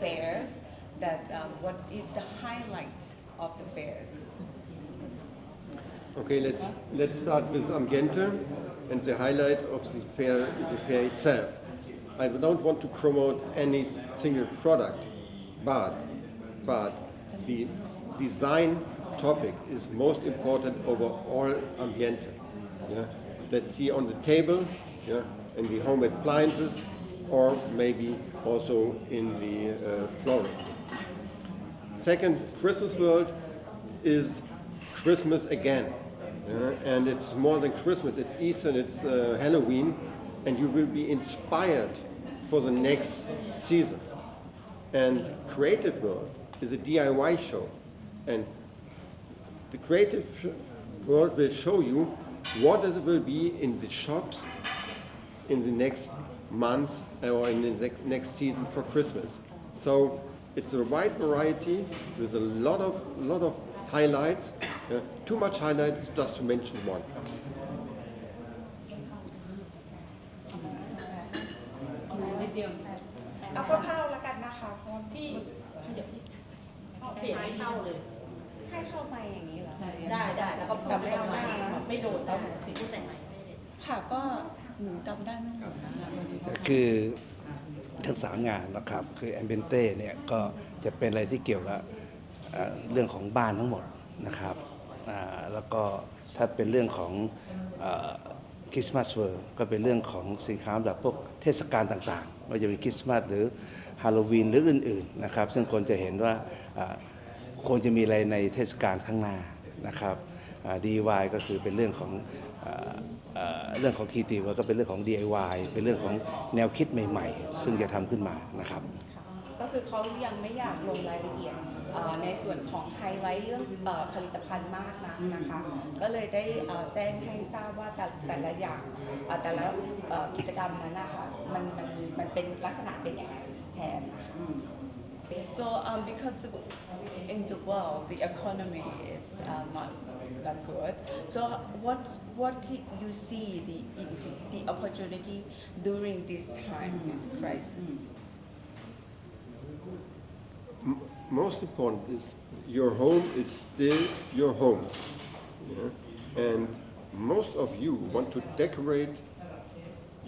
fairs that um, what is the highlight of the fairs. Okay, let's let's start with Ambiente, and the highlight of the fair is the fair itself. I don't want to promote any single product, but but the design topic is most important over all Ambiente. Yeah? Let's see on the table, yeah, in the home appliances, or maybe also in the uh. Second, Christmas World is Christmas again. yeah, and it's more than Christmas, it's Easter, it's uh, Halloween, and you will be inspired for the next season. And Creative World is a DIY show. And the Creative World will show you what it will be in the shops in the next month or in the next- next season for Christmas. So it's a wide variety with a lot of lot of highlights. uh, too much highlights just to mention one. นิดเดียว เอาคร่าวๆแล้วกันนะคะเพราะว่า พี่เสียงไม่เข้าเลย ให้เข้ามาอย่างนี้เหรอ ได้ได้แล้วก็พู แต่ ด ไม่ ตร เอา ง ห ไหน น้านะ ไม่โดนแล้วสิ่งที่ใส่ไหมค์ไม่ได้ ค่ะก็ หนูจำได้ไม่หมดนะคะคือทั้งสามงานนะครับ คือแอมเบนเต้เนี่ยก็จะเป็นอะไรที่เกี่ยวกับเอ่อเรื่องของบ้านทั้งหมดนะครับอ่าแล้วก็ถ้าเป็นเรื่องของคริสต์มาสเวิร์ก็เป็นเรื่องของสินค้าแบบพวกเทศกาลต่างๆไม่ว่าจะเป็นคริสต์มาสหรือฮาโลวีนหรืออื่นๆนะครับ ซึ่งคนจะเห็นว่าอ่าควรจะมีอะไรในเทศกาลข้างหน้านะครับดีวายก็คือเป็นเรื่องของ เอ่อเรื่องของคีตีว่าก็เป็นเรื่องของ DIY เป็นเรื่องของแนวคิดใหม่ ๆ ซึ่งจะทำขึ้นมานะครับ ก็คือเขายังไม่อยากลงรายละเอียดเอ่อในส่วนของไฮไลท์เรื่องเอ่อผลิตภัณฑ์มากนักนะคะ ก็เลยได้เอ่อแจ้งให้ทราบว่าแต่แต่ละอย่างเอ่อแต่ละเอ่อกิจกรรมนั้นนะคะมันมันมันเป็นลักษณะเป็นอย่างไรแทนนะคะ So um, because of, in the world the economy is uh, not that good, so what what can you see the the opportunity during this time, this crisis? Mm. M- most important is your home is still your home. yeah? And most of you want to decorate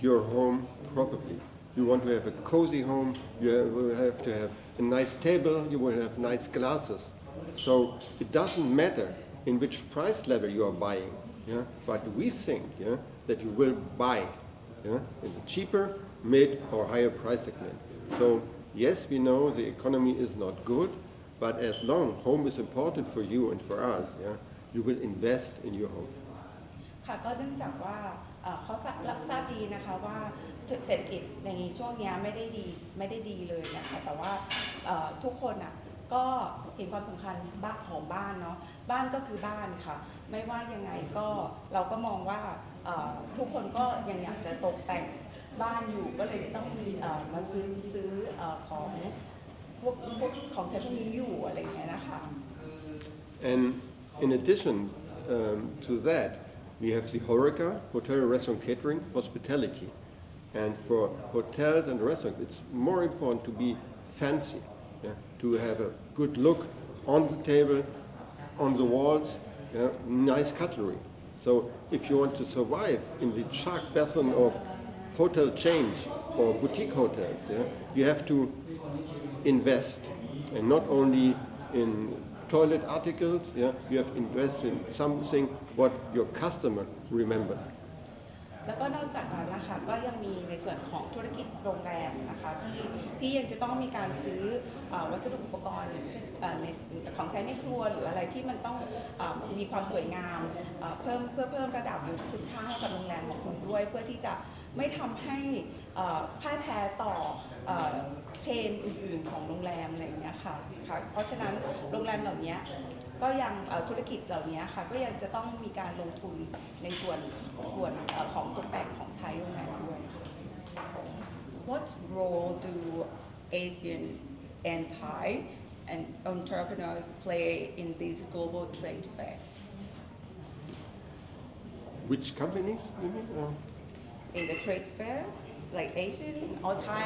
your home properly. You want to have a cozy home, you will have to have a nice table, you will have nice glasses. So it doesn't matter in which price level you are buying, yeah? but we think yeah, that you will buy yeah, in the cheaper, mid, or higher price segment. So yes, we know the economy is not good, but as long home is important for you and for us, yeah, you will invest in your home. ค่ะก็เนื่องจากว่าเอ่อเขาทราบรับทราบดีนะคะว่าเศรษฐกิจในช่วงเนี้ยไม่ได้ดีไม่ได้ดีเลยนะคะแต่ว่าเอ่อทุกคนอ่ะ ก็เห็นความสำคัญบ้านของบ้านเนาะบ้านก็คือบ้านค่ะ ไม่ว่ายังไงก็เราก็มองว่าทุกคนก็ยังอยากจะตกแต่งบ้านอยู่ก็เลยต้องมีมาซื้อซื้อเอ่อของพวกพวกของใช้พวกนี้อยู่อะไรอย่างเงี้ยนะคะ And in addition um, to that, we have the HORECA, Hotel, Restaurant, Catering, Hospitality. And for hotels and restaurants, it's more important to be fancy, yeah, to have a good look on the table, on the walls, yeah, nice cutlery. So if you want to survive in the shark basin of hotel chains or boutique hotels, yeah, you have to invest and not only in toilet articles yeah you have to invest in something what your customer remembers แล้วก็นอกจากนั้นนะคะก็ยังมีในส่วนของธุรกิจโรงแรมนะคะที่ที่ยังจะต้องมีการซื้ออวัสดุอุปกรณ์อย่างเช่นในของใช้ในครัวหรืออะไรที่มันต้องอมีความสวยงามเพิ่มเพื่อเพิ่มระดับหรือคุณค่าให้กับโรงแรมของคุณด้วย เพื่อที่จะไม่ทำให้พ่ายแพ้ต่อเอ่อเชนอื่นๆของโรงแรมอะไรอย่างเงี้ยค่ะค่ะเพราะฉะนั้นโรงแรมเหล่านี้ ก็ยังเอ่อธุรกิจเหล่านี้ค่ะก็ยังจะต้องมีการลงทุนในส่วนส่วนเอ่อของตกแต่งของใช้โรงแรมด้วยค่ะ What role do Asian and Thai and entrepreneurs play in these global trade fairs? which companies you mean or? In the trade fairs, like Asian or Thai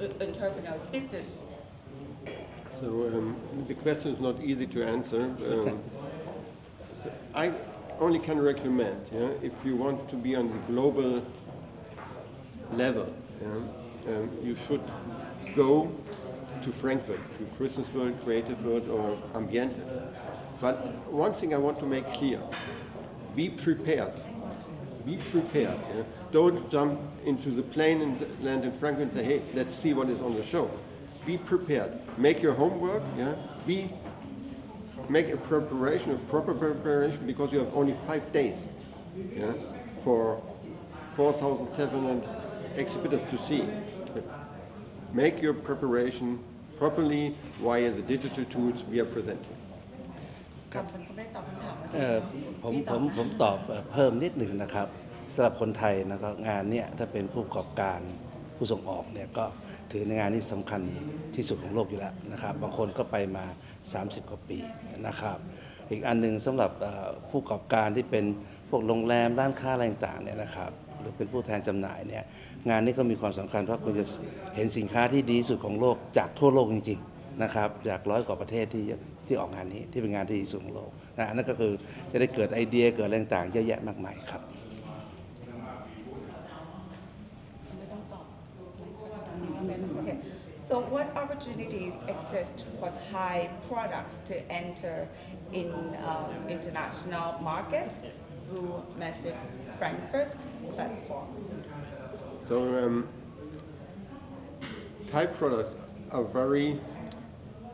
uh, uh, entrepreneurs, business So um, the question is not easy to answer. Um, so I only can recommend, yeah, if you want to be on the global level, yeah, um, you should go to Frankfurt, to Christmas World, Creative World, or Ambiente. But one thing I want to make clear: be prepared. Be prepared. yeah. Don't jump into the plane and land in Frankfurt and say, "Hey, let's see what is on the show." Be prepared. Make your homework. Yeah. Be make a preparation, a proper preparation, because you have only five days yeah, for 4,700 exhibitors to see. Make your preparation properly via the digital tools we are presenting. ครับมันก็ไม่ได้ตอบคำถาม เอ่อผมผมผมตอบเอ่อเพิ่มนิดหนึ่งนะครับสำหรับคนไทยนะครับงานเนี่ยถ้าเป็นผู้ประกอบการผู้ส่งออกเนี่ยก็ ถือในงานนี้สำคัญที่สุดของโลกอยู่แล้วนะครับ บางคนก็ไปมา 30 กว่าปีนะครับ อีกอันหนึ่งสำหรับผู้ประกอบการที่เป็นพวกโรงแรมร้านค้าอะไรต่างๆเนี่ยนะครับหรือเป็นผู้แทนจำหน่ายเนี่ยงานนี้ก็มีความสำคัญเพราะคุณจะเห็นสินค้าที่ดีสุดของโลกจากทั่วโลกจริงๆนะครับจากร้อยกว่าประเทศที่ที่ออกงานนี้ที่เป็นงานที่ดีสุดของโลกนะนนั้นก็คือจะได้เกิดไอเดียเกิดอะไรต่างๆเยอะแยะมากมายครับ so what opportunities exist for Thai products to enter in um, international markets through massive Frankfurt platform So um, Thai products are very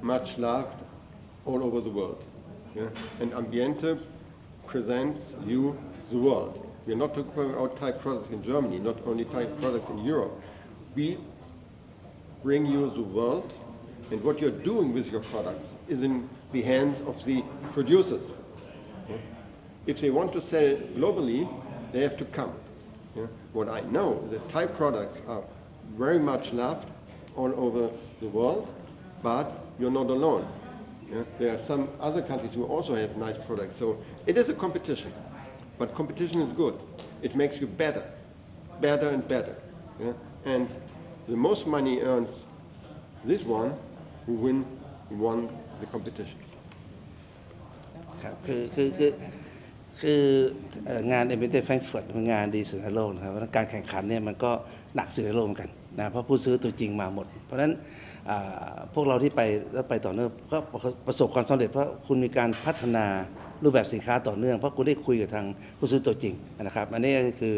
much loved all over the world. Yeah? And Ambiente presents you the world. We are not talking about Thai products in Germany, not only Thai products in Europe. We bring you the world, and what you're doing with your products is in the hands of the producers. Yeah? If they want to sell globally, they have to come. Yeah? What I know, that Thai products are very much loved all over the world, but you're not alone. Yeah? There are some other countries who also have nice products. So it is a competition, but competition is good. It makes you better, better and better. And the most money earns this one who win won the competition. ครับคือคือคือคือเอ่องาน e m b e d d e d Frankfurt เป็นงานดีสุดในโลกนะครับเพราะฉะนั้นการแข่งขันเนี่ยมันก็หนักสุดในโลกเหมือนกันนะเพราะผู้ซื้อตัวจริงมาหมด เพราะฉะนั้นอ่าพวกเราที่ไปแล้วไปต่อเนื่องก็ประสบความสำเร็จเพราะคุณมีการพัฒนารูปแบบสินค้าต่อเนื่อง เพราะคุณได้คุยกับทางผู้ซื้อตัวจริงนะครับ อันนี้ก็คือ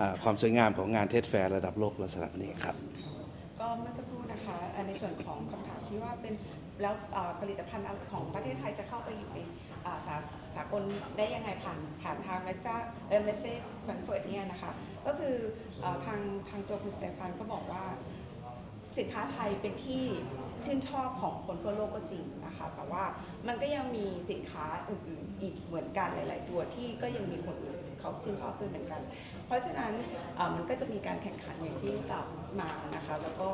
อาความสวยงามของงานเทสแฟร์ระดับโลกลักษณะนี้ครับ ก็เมื่อสักครู่นะคะอ่าใน ส่วนของคำถามที่ว่าเป็นแล้วผลิตภัณฑ์ของประเทศไทยจะเข้าไปอยู่ในสาสากลได้ยังไงผ่านผ่านทางเมสซ่าเออเมสเซ่แฟรงเฟิร์ตเนี่ยนะคะก็คืออทางทางตัวคุณสเตฟานก็บอกว่า สินค้าไทยเป็นที่ชื่นชอบของคนทั่วโลกก็จริงนะคะแต่ว่ามันก็ยังมีสินค้าอื่นๆอีกเหมือนกันหลาย ๆ ตัวที่ก็ยังมีคนอื่นเขาชื่นชอบด้วยเหมือนกัน เพราะฉะนั้นมันก็จะมีการแข่งขันอย่างที่กล่าวมานะคะแล้วก็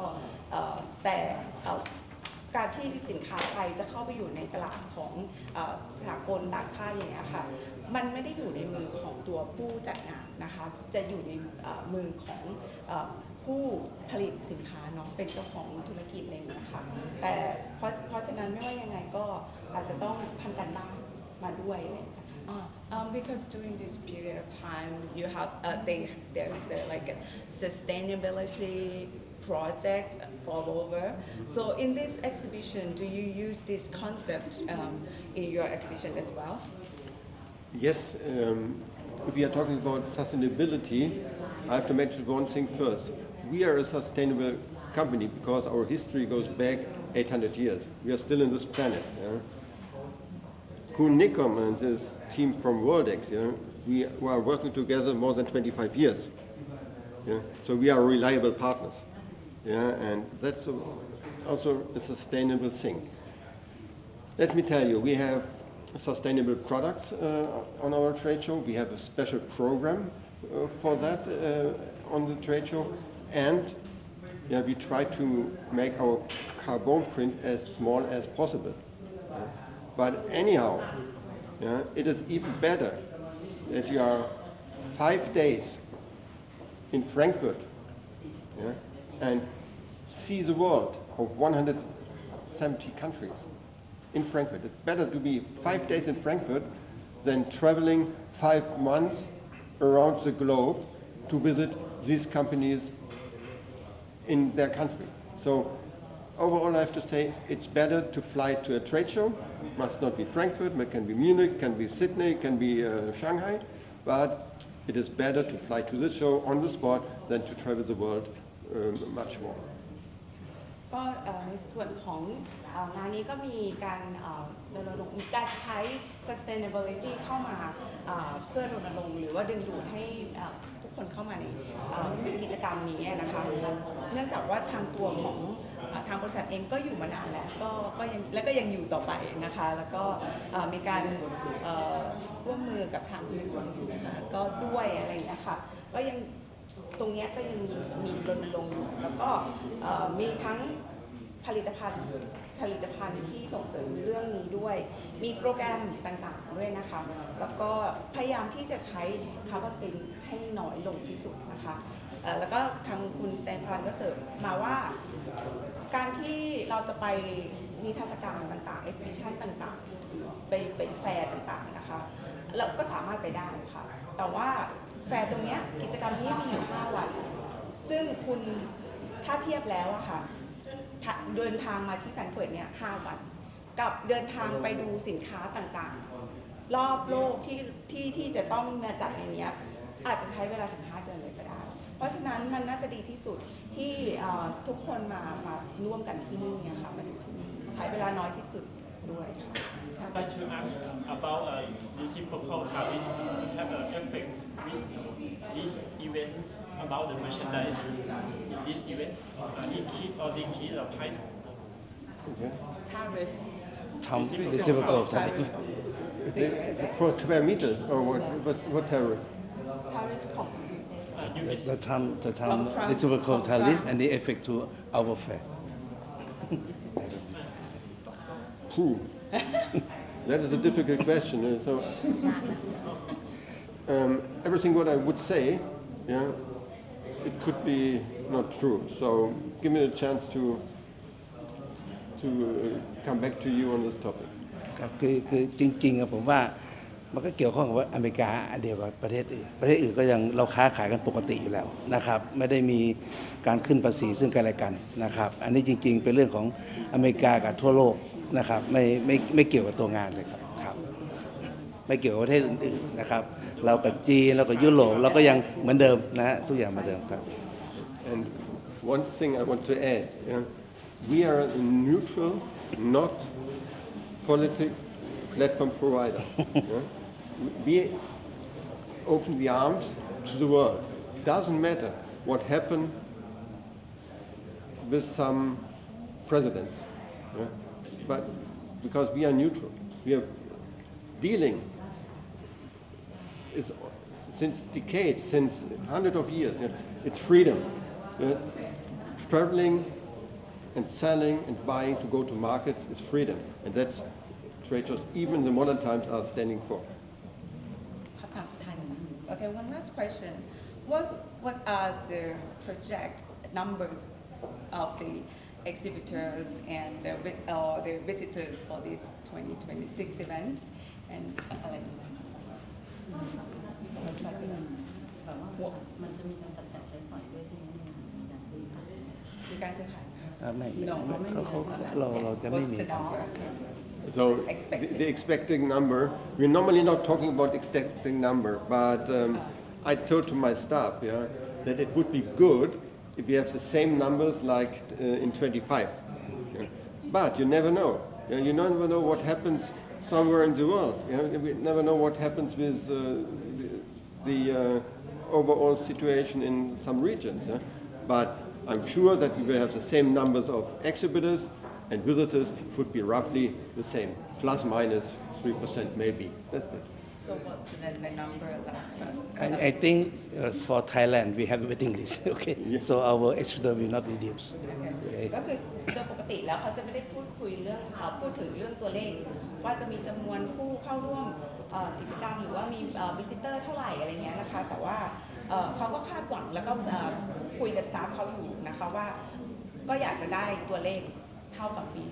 แต่การที่สินค้าไทยจะเข้าไปอยู่ในตลาดของสากลต่างชาติอย่างเงี้ยค่ะ มันไม่ได้อยู่ในมือของตัวผู้จัดงานนะคะ จะอยู่ในมือของ ผู้ผลิตสินค้าเนาะ เป็นเจ้าของธุรกิจอะไรอย่างเงี้ยค่ะ แต่เพราะเพราะฉะนั้นไม่ว่ายังไงก็อาจจะต้องทำกันบ้านมาด้วยอะไรอย่างเงี้ยค่ะ Um, because during this period of time, you have uh, they there's the, like a sustainability project all over. So in this exhibition, do you use this concept um, in your exhibition as well? Yes, um, if we are talking about sustainability, I have to mention one thing first. We are a sustainable company because our history goes back 800 years. We are still in this planet. Yeah? Kuhn Nikom and his team from Worldex, we, we are working together more than 25 years. Yeah? So we are reliable partners. Yeah? And that's a, also a sustainable thing. Let me tell you, we have sustainable products uh, on our trade show. We have a special program uh, for that uh, on the trade show. And yeah, we try to make our carbon print as small as possible. Yeah. But anyhow, yeah, it is even better that you are five days in Frankfurt yeah, and see the world of 170 countries in Frankfurt. It's better to be five days in Frankfurt than traveling five months around the globe to visit these companies in their country. So overall, I have to say it's better to fly to a trade show. Must not be Frankfurt, but can be Munich, can be Sydney, can be uh, Shanghai. But it is better to fly to the show on the spot than to travel the world um, much more. ก็เอ่อในส่วนของเอ่องานนี้ก็มีการเอ่อรณรงค์มีการใช้ sustainability เข้ามาเอ่อเพื่อรณรงค์หรือว่าดึงดูดให้เอ่อทุก คนเข้ามาในกิจกรรมนี้นะคะ เนื่องจากว่าทางตัวของทางบริษัทเองก็อยู่มานานแล้วก็ก็ยังและก็ยังอยู่ต่อไปนะคะ แล้วก็มีการร่วมมือกับทางคุณคุณใช่ไหมคะก็ด้วยอะไรอย่างเงี้ค่ะก็ยังตรงนี้ก็ยังมีมีรณรงค์อยู่แล้วก็มีทั้งผลิตภัณฑ์ผลิตภัณฑ์ที่ส่งเสริมเรื่องนี้ด้วย มีโปรแกรมต่างๆด้วยนะคะ แล้วก็พยายามที่จะใช้คาร์บอนเป็น ให้น้อยลงที่สุดนะคะแล้วก็ทางคุณสแตนฟานก็เสริมมาว่า การที่เราจะไปมีเทศกรรต่างๆ exhibition ต่างๆ ไปไปแฟร์ต่างๆนะคะเราก็สามารถไปได้ค่ะ แต่ว่าแฟร์ตรงนี้กิจกรรมนี้มีอยู่ 5 วัน ซึ่งคุณถ้าเทียบแล้วอะค่ะเดินทางมาที่แฟร์เฟิร์ตเนี่ย5วัน กับเดินทางไปดูสินค้าต่างๆ รอบโลกที่ที่ที่จะต้องมาจัดในเนี้ย อาจจะใช้เวลาถึง 5 เดือนเลยก็ได้ เพราะฉะนั้นมันน่าจะดีที่สุดที่เอ่อทุกคนมามาร่วมกันที่นี่เนี่ยค่ะมาดูที่นี่ใช้เวลาน้อยที่สุดด้วยค่ะ I'd like to ask about uh, reciprocal tariff have an effect with this event about the merchandise in this event. Uh, it keep or decrease the price. tariff ทำ reciprocal tariff They- For square meter or what, what, what tariff? tariff ของ Uh, US. จะทำจะท ของ ำ Trump reciprocal ของ tariff Trump and the effect to our fare Phew. that is a difficult question. uh, So, um, everything what I would say, yeah, it could be not true. So, give me a chance to to uh, come back to you on this topic. ครับคือคือจริงๆอะผมว่า มันก็เกี่ยวข้องกับว่าอเมริกาอันเดียวกับประเทศอื่นประเทศอื่นก็ยังเราค้าขายกันปกติอยู่แล้วนะครับ ไม่ได้มีการขึ้นภาษีซึ่งกันและกันนะครับ อันนี้จริงๆ เป็นเรื่องของอเมริกากับทั่วโลกนะครับ ไม่ไม่ไม่เกี่ยวกับตัวงานเลยครับครับ ไม่เกี่ยวกับประเทศอื่นๆนะครับ เรากับจีนเรากับยุโรปเราก็ยังเหมือนเดิมนะฮะทุกอย่างเหมือนเดิมครับ And one thing I want to add, yeah, we are neutral, not politic platform provider. yeah. We open the arms to the world. Doesn't matter what happened with some presidents, yeah. but because we are neutral, we are dealing is since decades, since hundreds of years. yeah, it's freedom. yeah. Traveling and selling and buying to go to markets is freedom, and that's trade shows, even the modern times, are standing for. คำถามสุดท้ายนะ Okay one last question what what are the project numbers of the exhibitors and the vi- uh, the visitors for this 2026 events and อะไรอย่างเงี้ย แบบว่ามันจะมีการจับจ่ายใช้สอยด้วยใช่ไหมในการซื้อขาย มีการซื้อขายไหม เอ่อไม่ No, เขาเขาเราเราจะไม่มี What's the การ number? so the, Expected. the expected number, we're normally not talking about expecting number, but um, I told to my staff, yeah, that it would be good if we have the same numbers like uh, in 25. yeah. But you never know. Yeah, you never know what happens somewhere in the world. You know, we never know what happens with uh, the, the uh, overall situation in some regions. yeah. But I'm sure that we will have the same numbers of exhibitors and visitors should be roughly the same, plus minus 3% maybe. That's it. so what's the, the number last time I, I think uh, for Thailand we have a waiting list okay Yeah. so our extra will not reduce ก็คือโดยปกติแล้วเขาจะไม่ได้พูดคุยเรื่องเอ่อพูดถึงเรื่องตัวเลข ว่าจะมีจำนวนผู้เข้าร่วมเอ่อกิจกรรมหรือว่ามีวิสิเตอร์เท่าไหร่อะไรเงี้ยนะคะ แต่ว่าเอ่อเขาก็คาดหวังแล้วก็เอ่อคุยกับสตาฟเขาอยู่นะคะว่า ก็อยากจะได้ตัวเลข เท่ากับปี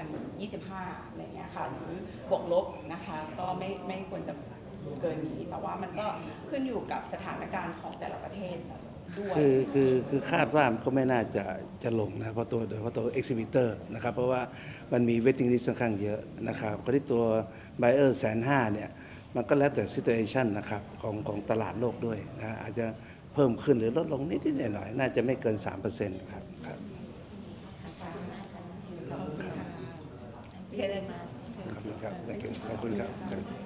2025 อะไรเงี้ยค่ะ หรือบวกลบนะคะ ก็ไม่ไม่ควรจะเกินนี้ แต่ว่ามันก็ขึ้นอยู่กับสถานการณ์ของแต่ละประเทศด้วย คือคือคือคาดว่ามันก็ไม่น่าจะจะลงนะเพราะตัวโดยเฉพาะตัว exhibitor นะครับ เพราะว่ามันมี waiting list ค่อนข้างเยอะนะครับก็ที่ตัว buyer แสนห้าเนี่ยมันก็แล้วแต่ situation นะครับของของตลาดโลกด้วยนะอาจจะเพิ่มขึ้นหรือลดลงนิดๆหน่อยๆน่าจะไม่เกิน 3%ครับครับ 你可以在家你可以在家里面看